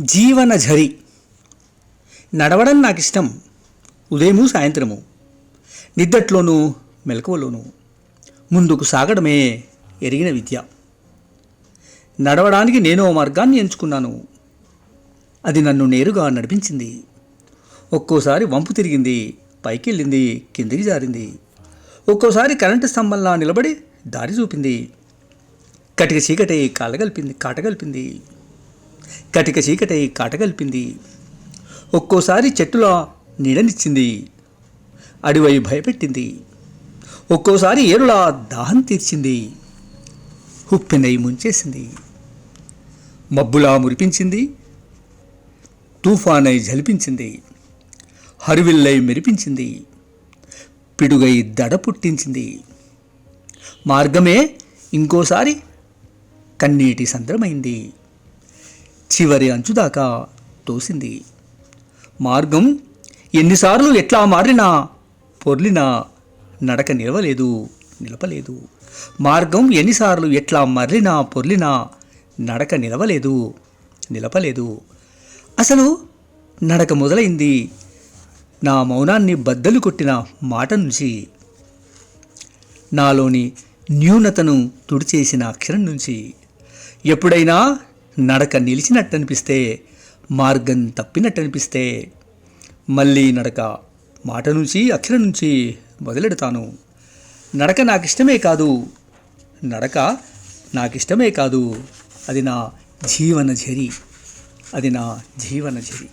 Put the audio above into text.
జీవన ఝరి నడవడం నాకు ఇష్టం ఉదయము సాయంత్రము. నిద్దట్లోనూ మెలకువలోనూ. ముందుకు సాగడమే ఎరిగిన విద్య. నడవడానికి నేను ఓ మార్గాన్ని ఎంచుకున్నాను. అది నన్ను నేరుగా నడిపించింది. ఒక్కోసారి వంపు తిరిగింది పైకి వెళ్ళింది కిందికి జారింది. ఒక్కోసారి కరెంటు స్తంభంలా నిలబడి దారి చూపింది. కటిక చీకటి కాలగలిపింది కాటగలిపింది కటిక చీకటై కాటగల్పింది ఒక్కోసారి చెట్టులా నీడనిచ్చింది. అడివై భయపెట్టింది. ఒక్కోసారి ఏరులా దాహం తీర్చింది. ఉప్పెనై ముంచేసింది. మబ్బులా మురిపించింది. తుఫానై జలిపించింది హరివిల్లై మెరిపించింది. పిడుగై దడ పుట్టించింది. మార్గమే ఇంకోసారి కన్నీటి సంద్రమైంది. చివరి అంచుదాకా తోసింది. మార్గం ఎన్నిసార్లు ఎట్లా మారినా పొర్లినా నడక నిలవలేదు నిలపలేదు. మార్గం ఎన్నిసార్లు ఎట్లా మరలినా పొర్లినా నడక నిలవలేదు నిలపలేదు. అసలు నడక మొదలైంది. నా మౌనాన్ని బద్దలు కొట్టిన మాట నుంచి నాలోని న్యూనతను తుడిచేసిన అక్షరం నుంచి. ఎప్పుడైనా నడక నిలిచినట్టు అనిపిస్తే మార్గం తప్పినట్టు అనిపిస్తే మళ్ళీ నడక మాట నుంచి అక్షరం నుంచి మొదలెడతాను నడక నాకు ఇష్టమే కాదు. నడక నాకు ఇష్టమే కాదు. అది నా జీవన ఝరి అది నా జీవన ఝరి